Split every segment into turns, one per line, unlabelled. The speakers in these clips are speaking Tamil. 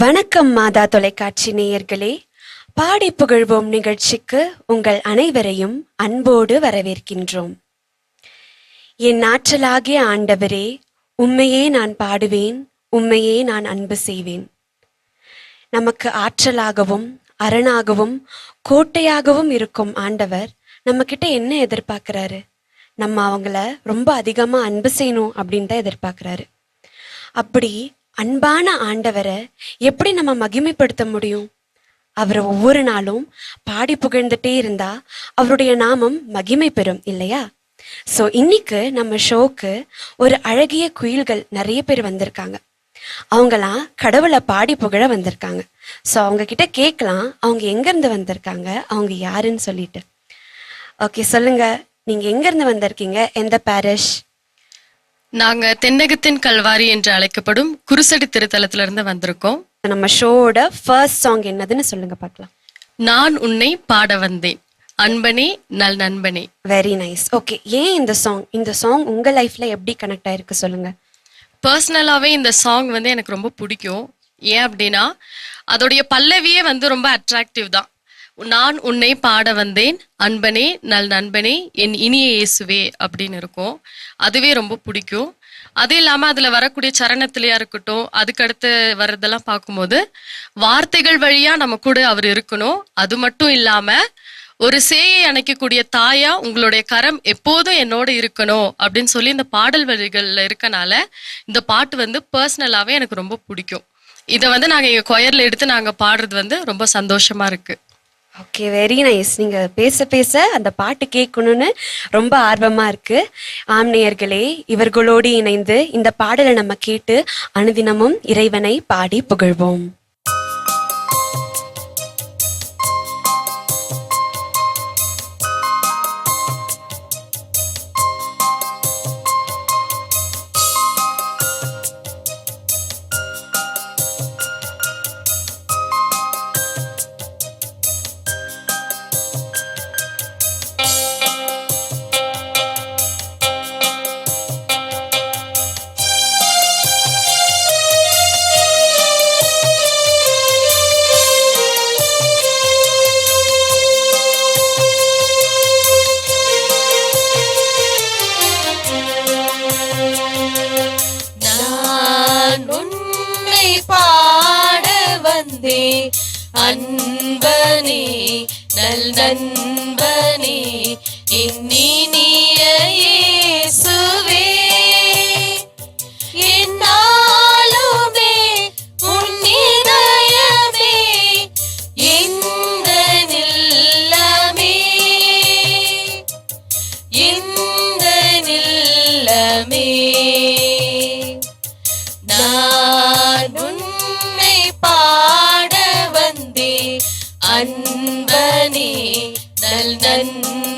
வணக்கம் மாதா தொலைக்காட்சி நேயர்களே. பாடி புகழ்வோம் நிகழ்ச்சிக்கு உங்கள் அனைவரையும் அன்போடு வரவேற்கின்றோம். என் ஆற்றலாகிய ஆண்டவரே உண்மையே நான் பாடுவேன் உண்மையே நான் அன்பு செய்வேன். நமக்கு ஆற்றலாகவும் அரணாகவும் கோட்டையாகவும் இருக்கும் ஆண்டவர் நம்ம கிட்ட என்ன எதிர்பார்க்குறாரு? நம்ம அவங்கள ரொம்ப அதிகமாக அன்பு செய்யணும் அப்படின்னு தான் எதிர்பார்க்குறாரு. அப்படி அன்பான ஆண்டவரை எப்படி நம்ம மகிமைப்படுத்த முடியும்? அவரை ஒவ்வொரு நாளும் பாடி புகழ்ந்துட்டே இருந்தா அவருடைய நாமம் மகிமை பெறும் இல்லையா? சோ இன்னைக்கு நம்ம ஷோக்கு ஒரு அழகிய குயில்கள் நிறைய பேர் வந்திருக்காங்க. அவங்களாம் கடவுளை பாடி புகழ வந்திருக்காங்க. சோ அவங்க கிட்ட கேட்கலாம் அவங்க எங்க இருந்து வந்திருக்காங்க அவங்க யாருன்னு சொல்லிட்டு. ஓகே சொல்லுங்க நீங்க எங்க இருந்து வந்திருக்கீங்க? எந்த பேரிஷ்
நாங்க தென்னகத்தின் கல்வாரி என்று அழைக்கப்படும் குருசடி திருத்தலத்துல இருந்து வந்திருக்கோம்.
நம்ம ஷோவோட ஃபர்ஸ்ட் சாங் என்னதுன்னு சொல்லுங்க பார்க்கலாம்.
நான் உன்னை பாட வந்தேன். அன்பனே நல் நண்பனே.
வெரி நைஸ் ஓகே ஏன் இந்த சாங் இந்த சாங் உங்க லைஃப்ல எப்படி கனெக்ட் ஆயிருக்கு சொல்லுங்க.
பர்சனலாவே இந்த சாங் வந்து எனக்கு ரொம்ப பிடிக்கும். ஏன் அப்படின்னா அதோடைய பல்லவியே வந்து ரொம்ப அட்ராக்டிவ் தான். நான் உன்னை பாட வந்தேன். அன்பனே நல் நண்பனே என் இனிய இயேசுவே அப்படின்னு இருக்கும். அதுவே ரொம்ப பிடிக்கும். அது இல்லாமல் அதில் வரக்கூடிய சரணத்திலையா இருக்கட்டும் அதுக்கடுத்து வர்றதெல்லாம் பார்க்கும்போது வார்த்தைகள் வழியா நம்ம கூட அவர் இருக்கணும். அது மட்டும் இல்லாமல் ஒரு சேயை அணைக்கக்கூடிய தாயா உங்களுடைய கரம் எப்போதும் என்னோட இருக்கணும் அப்படின்னு சொல்லி இந்த பாடல் வழிகளில் இருக்கனால இந்த பாட்டு வந்து பர்சனலாகவே எனக்கு ரொம்ப பிடிக்கும். இதை வந்து நாங்கள் எங்கள் கொயரில் எடுத்து நாங்கள் பாடுறது வந்து ரொம்ப சந்தோஷமா இருக்குது
ஓகே வெரி நைஸ் நீங்கள் பேச பேச அந்த பாட்டு கேட்கணும்னு ரொம்ப ஆர்வமாக இருக்கு. ஆம்நேயர்களே இவர்களோடு இணைந்து இந்த பாடலை நம்ம கேட்டு அனுதினமும் இறைவனை பாடி புகழ்வோம்.
அன்பனே நல் நண்பனே இன்னினிய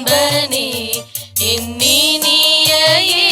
நல் என் நீ நீயே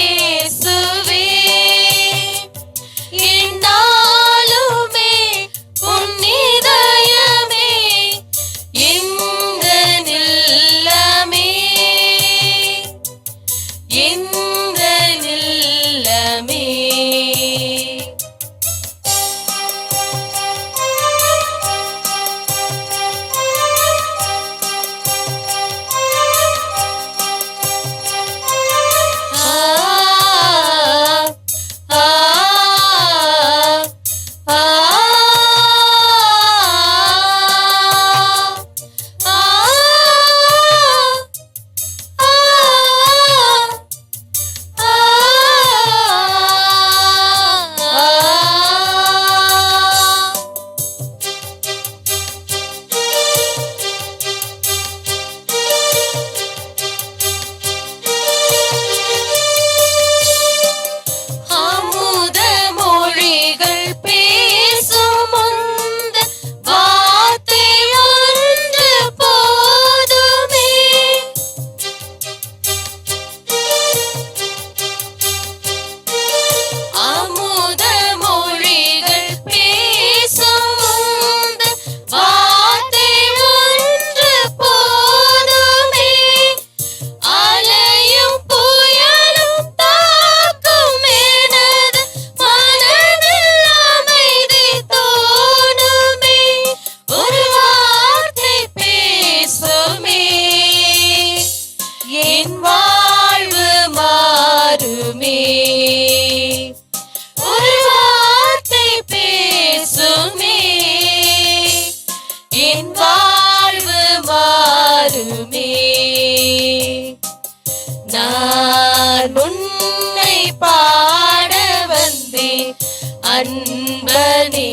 அன்பனே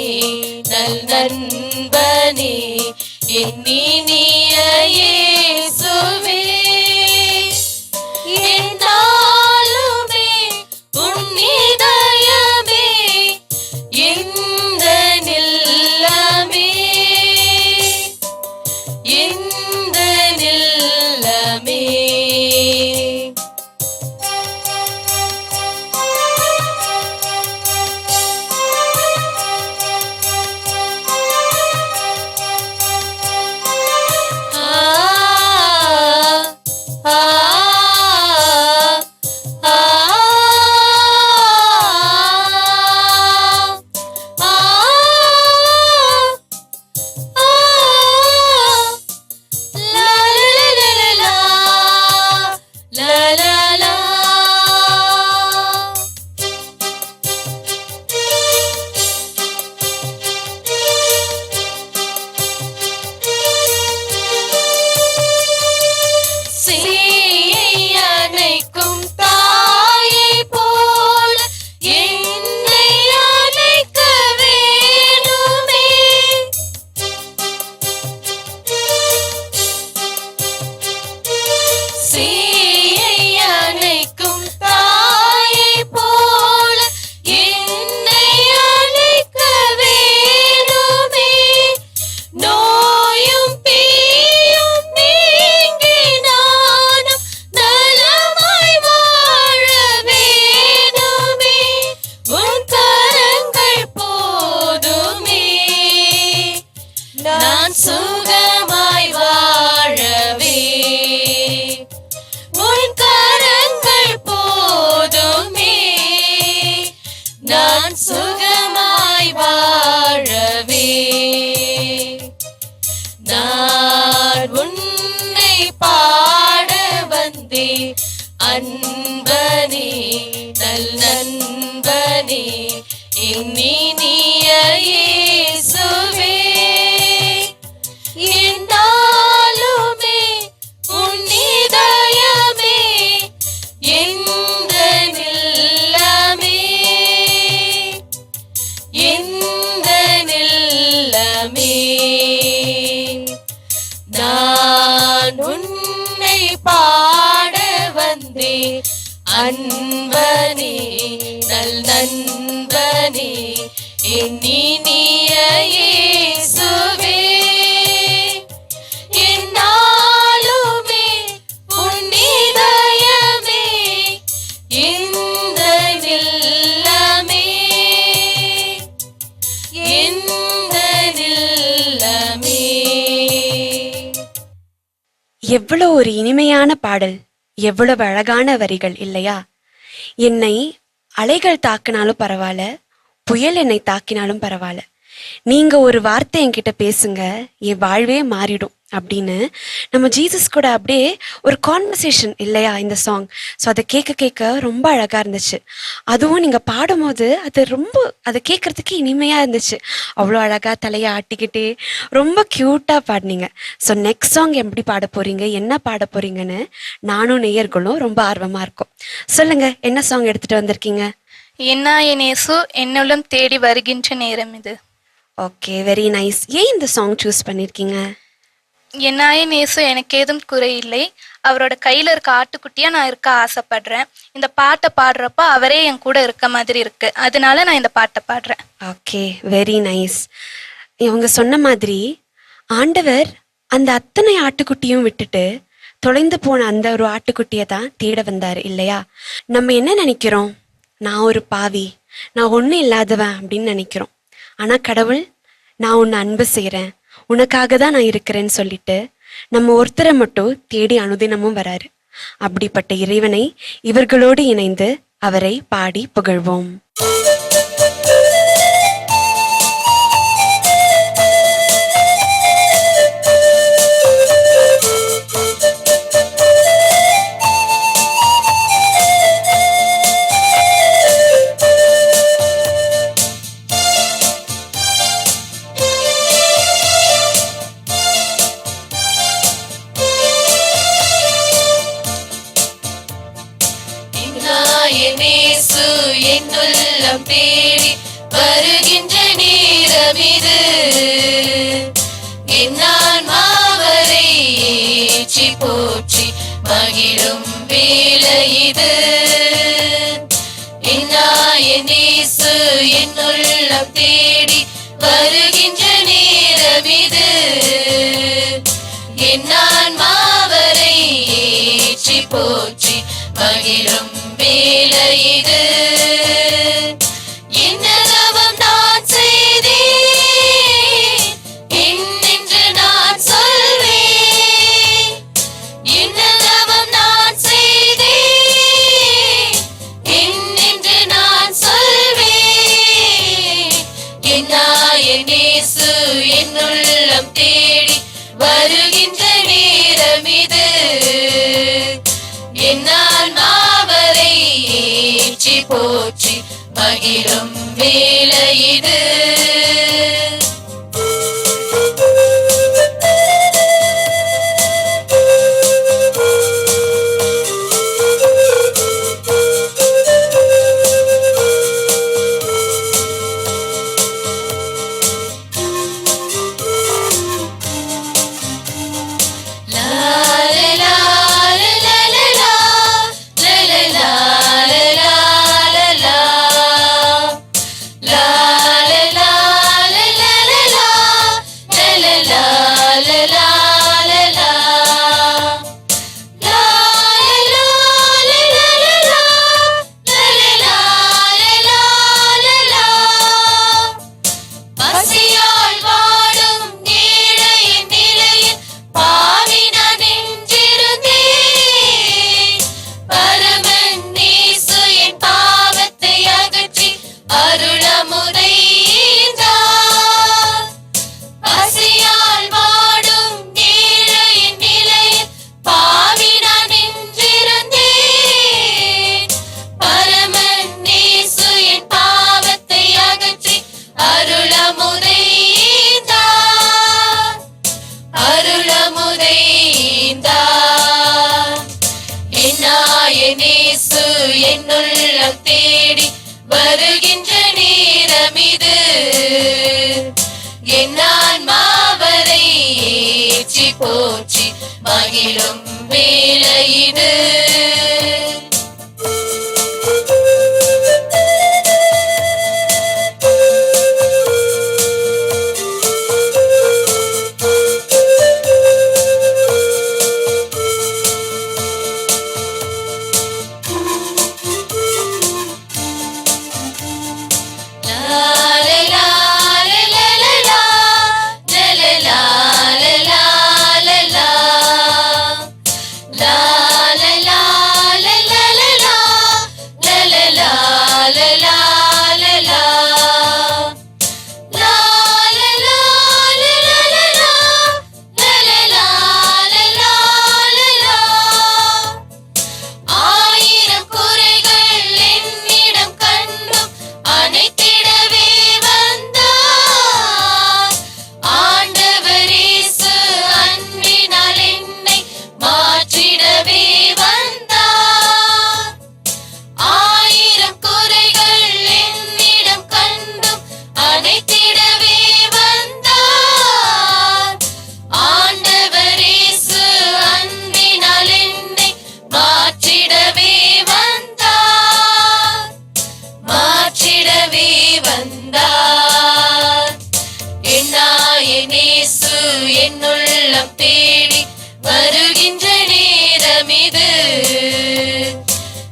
நல் நண்பனே என் நீ நீயே நீ. இன்னி நீயே
எவ்வளவு ஒரு இனிமையான பாடல் எவ்வளவு அழகான வரிகள் இல்லையா? என்னை அலைகள் தாக்கினாலும் பரவாயில்ல புயல் என்னை தாக்கினாலும் பரவாயில்ல. நீங்க ஒரு வார்த்தை என்கிட்ட பேசுங்க என் வாழ்வே மாறிடும் அப்படின்னு நம்ம ஜீசஸ் கூட அப்படியே ஒரு கான்வர்சேஷன் இல்லையா இந்த சாங் ஸோ அதை கேட்க கேட்க ரொம்ப அழகா இருந்துச்சு. அதுவும் நீங்க பாடும்போது அது ரொம்ப அதை கேட்கறதுக்கு இனிமையா இருந்துச்சு. அவ்வளோ அழகா தலையை ஆட்டிக்கிட்டே ரொம்ப க்யூட்டாக பாடினீங்க. ஸோ நெக்ஸ்ட் சாங் எப்படி பாட போறீங்க என்ன பாட போறீங்கன்னு நானும் நேயர்களும் ரொம்ப ஆர்வமா இருக்கும். சொல்லுங்க என்ன சாங் எடுத்துட்டு வந்திருக்கீங்க?
என்னாயனேசு என்னுள்ளம் தேடி வருகின்ற நேரம் இது.
ஓகே வெரி நைஸ் ஏன் இந்த சாங் சூஸ் பண்ணிருக்கீங்க?
என்னாயனேசு எனக்கு ஏதும் குறையில்லை. அவரோட கையில இருக்க ஆட்டுக்குட்டியா நான் இருக்க ஆசைப்படுறேன். இந்த பாட்டை பாடுறப்ப அவரே என் கூட இருக்க மாதிரி இருக்கு. அதனால நான் இந்த பாட்டை பாடுறேன்.
ஓகே வெரி நைஸ் இவங்க சொன்ன மாதிரி ஆண்டவர் அந்த அத்தனை ஆட்டுக்குட்டியும் விட்டுட்டு தொலைந்து போன அந்த ஒரு ஆட்டுக்குட்டியை தான் தேட வந்தாரு இல்லையா? நம்ம என்ன நினைக்கிறோம்? நான் ஒரு பாவி. நான் ஒன்றும் இல்லாதவன் அப்படின்னு நினைக்கிறோம். ஆனால் கடவுள் நான் உன்னை அன்பு செய்கிறேன் உனக்காக தான் நான் இருக்கிறேன்னு சொல்லிட்டு நம்ம ஒருத்தரை மட்டும் தேடி அனுதினமும் வராரு. அப்படிப்பட்ட இறைவனை இவர்களோடு இணைந்து அவரை பாடி புகழ்வோம்.
இல்லம் தேடி வருகின்ற நேரம் இது. என்னான் மாவரை ஏற்றி போற்றி மகிழும் வேலை இது. இன்னாயேசு என்னுள்ளம் தேடி வருகின்ற நேரம் இது. என்னான் மாவரை ஏற்றி போற்றி மகிழும் வேலை இது. போற்றி மகிழும் வேலை இது போற்றி மகிழும் வேலையிடு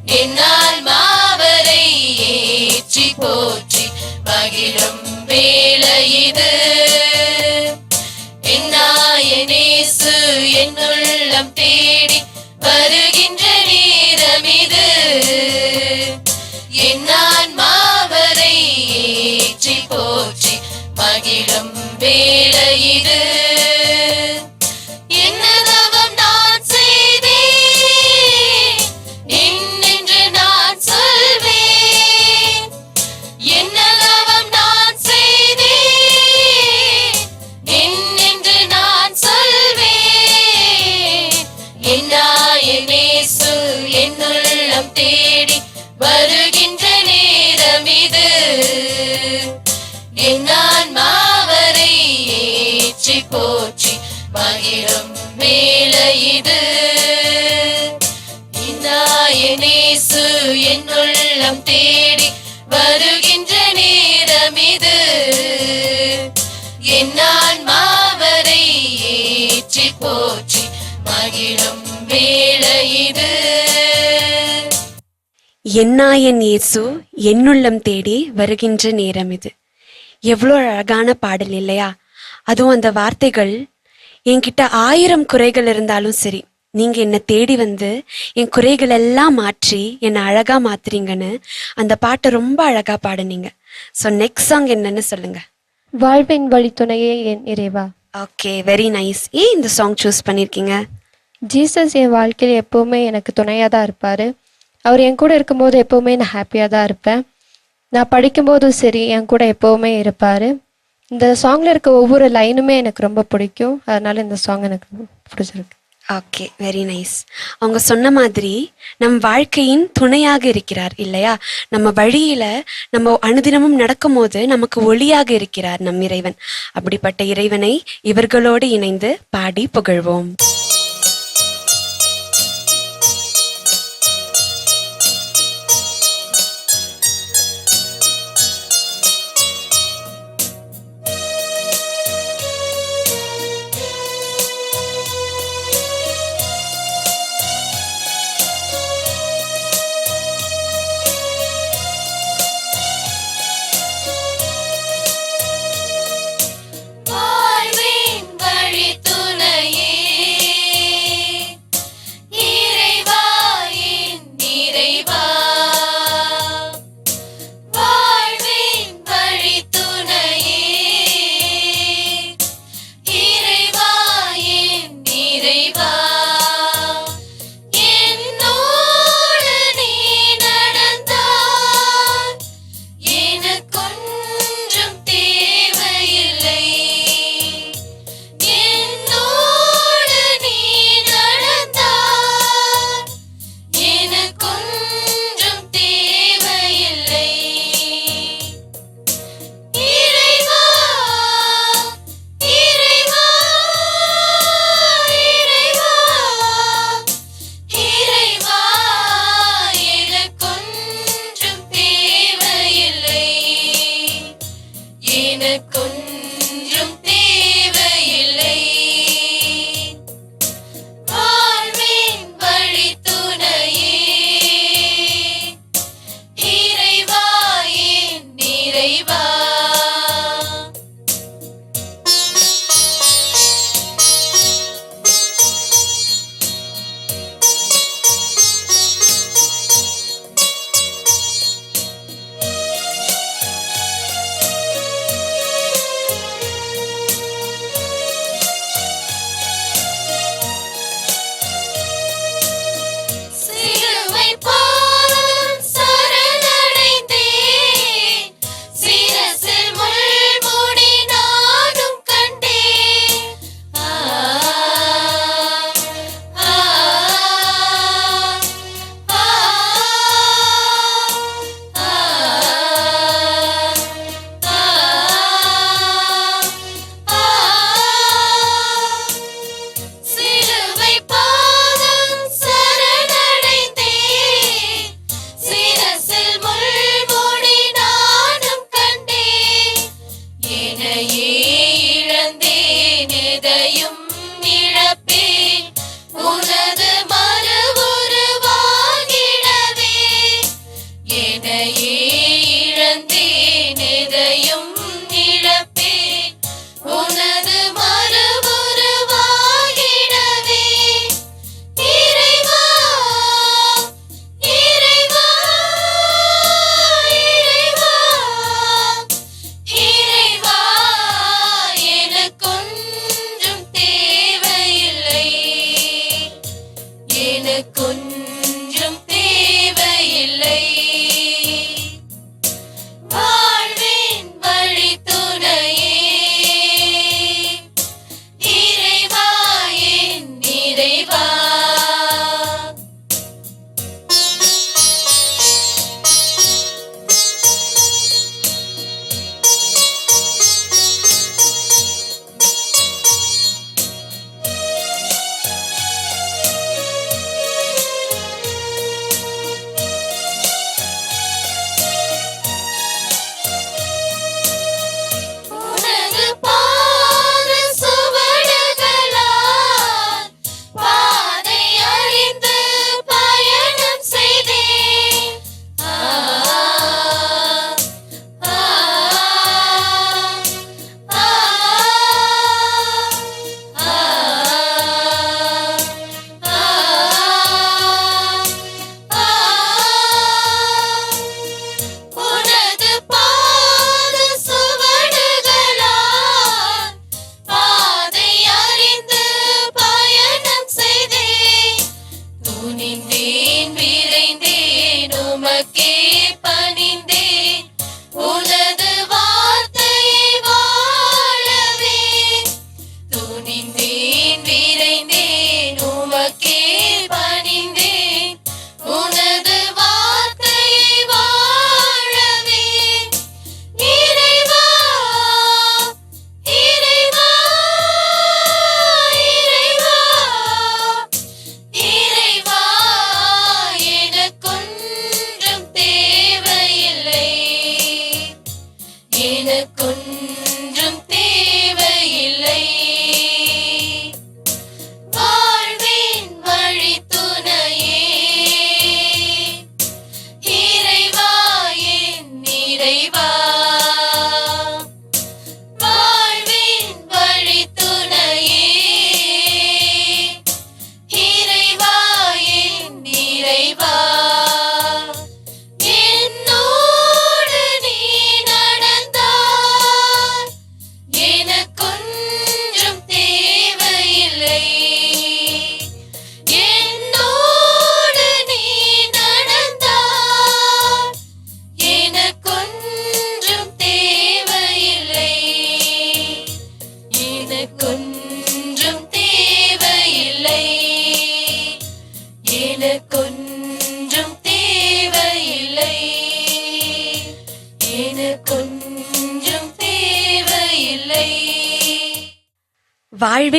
என்னால் மாவரை ஏற்றி போற்றி மகிழும் வேலை இது. என்னாயனேசு என்னுள்ளம் தேடி வருகின்ற நேரம் இது. என்னான் மாவரை ஏற்றி போற்றி மகிழும் வேலை இது. நேரமிது என்னான் மாவரை ஏற்றி போற்றி மகிழும் வேலை இது. இன்னாயனேசு என்னுள்ளம் தேடி வருகின்ற நேரம் இது. என்னான் மாவரை ஏற்றி போற்றி மகிழும் வேலை இது.
என்னாயன் இயேசு என்னுள்ளம் தேடி வருகின்ற நேரம் இது. எவ்வளோ அழகான பாடல் இல்லையா? அதுவும் அந்த வார்த்தைகள் என்கிட்ட ஆயிரம் குறைகள் இருந்தாலும் சரி நீங்க என்னை தேடி வந்து என் குறைகள் எல்லாம் மாற்றி என்னை அழகா மாத்துறீங்கன்னு அந்த பாட்டை ரொம்ப அழகா பாடுனீங்க. ஸோ நெக்ஸ்ட் சாங் என்னன்னு சொல்லுங்க.
வாழ்வின் வழித்துணையே என் இறைவா.
ஓகே வெரி நைஸ் ஏன் இந்த சாங் சூஸ் பண்ணியிருக்கீங்க
ஜீசஸ் என் வாழ்க்கையில் எப்போவுமே எனக்கு துணையாக தான் இருப்பார். அவர் என் கூட இருக்கும்போது எப்போவுமே நான் ஹாப்பியாக தான் இருப்பேன். நான் படிக்கும்போதும் சரி என் கூட எப்போவுமே இருப்பார். இந்த சாங்கில் இருக்க ஒவ்வொரு லைனுமே எனக்கு ரொம்ப பிடிக்கும். அதனால இந்த சாங் எனக்கு ரொம்ப பிடிச்சிருக்கு.
ஓகே வெரி நைஸ் அவங்க சொன்ன மாதிரி நம் வாழ்க்கையின் துணையாக இருக்கிறார் இல்லையா? நம்ம வழியில நம்ம அனுதினமும் நடக்கும்போது நமக்கு ஒளியாக இருக்கிறார் நம் இறைவன். அப்படிப்பட்ட இறைவனை இவர்களோடு இணைந்து பாடி புகழ்வோம்.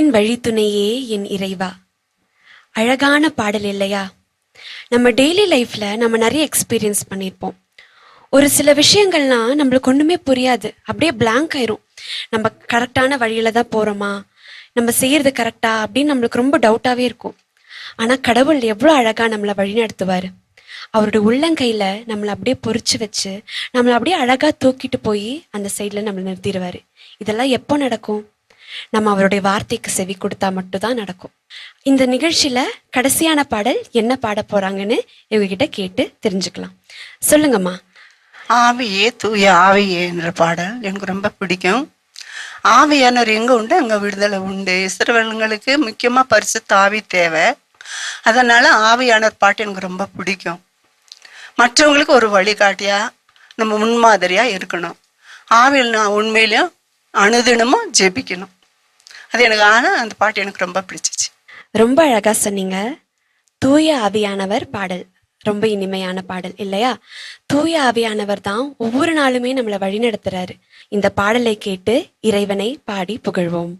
என் வழித்துணையே என் இறைவா. அழகான பாடல் இல்லையா? நம்ம டெய்லி லைஃப்ல நம்ம நிறைய எக்ஸ்பீரியன்ஸ் பண்ணியிருப்போம் ஒரு சில விஷயங்கள்லாம் நம்மளுக்கு ஒண்ணுமே புரியாது. அப்படியே பிளாங்க் ஆயிரும். நம்ம கரெக்டான வழியில தான் போறோமா? நம்ம செய்யறது கரெக்டா அப்படின்னு நம்மளுக்கு ரொம்ப டவுட்டாவே இருக்கும். ஆனா கடவுள் எவ்வளோ அழகா நம்மளை வழிநடத்துவாரு. அவருடைய உள்ளங்கையில நம்மளை அப்படியே பொறிச்சு வச்சு நம்மளை அப்படியே அழகா தூக்கிட்டு போய் அந்த சைட்ல நம்மளை நிறுத்திடுவாரு. இதெல்லாம் எப்போ நடக்கும்? நம்ம அவருடைய வார்த்தைக்கு செவி கொடுத்தா மட்டும்தான் நடக்கும். இந்த நிகழ்ச்சியில கடைசியான பாடல் என்ன பாட போறாங்கன்னு இவங்க கிட்ட கேட்டு தெரிஞ்சுக்கலாம். சொல்லுங்கம்மா.
ஆவியே தூய ஆவியே என்ற பாடல் எனக்கு ரொம்ப பிடிக்கும். ஆவியானவர் எங்க உண்டு? அங்க விடுதலை உண்டு. இஸ்ரவேலங்களுக்கு முக்கியமா பரிசு தாவி தேவை. அதனால ஆவியானவர் பாட்டு எனக்கு ரொம்ப பிடிக்கும். மற்றவங்களுக்கு ஒரு வழிகாட்டியா நம்ம முன்மாதிரியா இருக்கணும். ஆவியில் நான் உண்மையிலும் அனுதினமும் ஜெபிக்கணும். அது எனக்கு ஆனால் அந்த பாட்டு எனக்கு ரொம்ப பிடிச்சிச்சு.
ரொம்ப அழகா சொன்னீங்க. தூய ஆவியானவர் பாடல். ரொம்ப இனிமையான பாடல் இல்லையா? தூய ஆவியானவர் தான் ஒவ்வொரு நாளுமே நம்மளை வழிநடத்துறாரு. இந்த பாடலை கேட்டு இறைவனை பாடி புகழ்வோம்.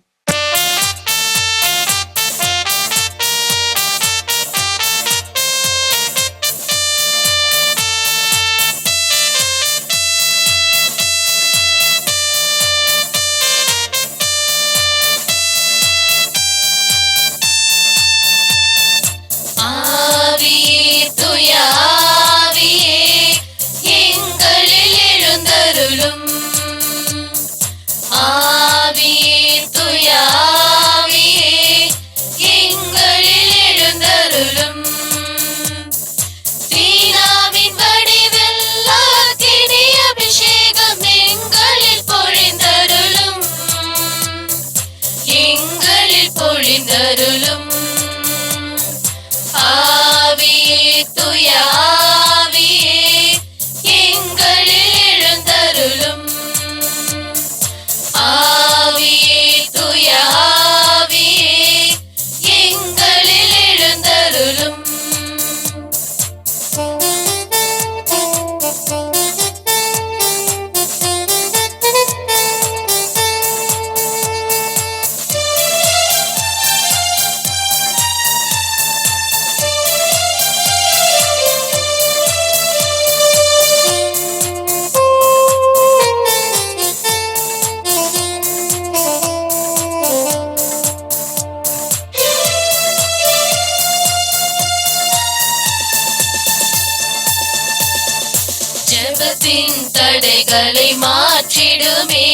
കരുണ தடைகளை மாற்றிடுமே.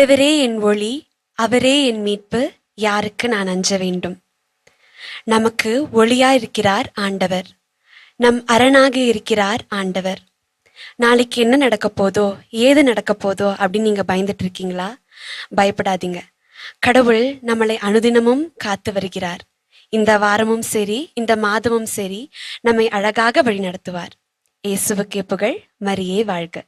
ஆண்டவரே என் ஒளி அவரே என் மீட்பு யாருக்கு நான் அஞ்ச வேண்டும்? நமக்கு ஒளியாயிருக்கிறார் ஆண்டவர். நம் அரணாக இருக்கிறார் ஆண்டவர். நாளைக்கு என்ன நடக்க போதோ ஏது நடக்க போதோ அப்படின்னு நீங்க பயந்துட்டு இருக்கீங்களா? பயப்படாதீங்க. கடவுள் நம்மளை அனுதினமும் காத்து வருகிறார். இந்த வாரமும் சரி இந்த மாதமும் சரி நம்மை அழகாக வழி நடத்துவார் இயேசுவுக்கே புகழ் மரியே வாழ்க.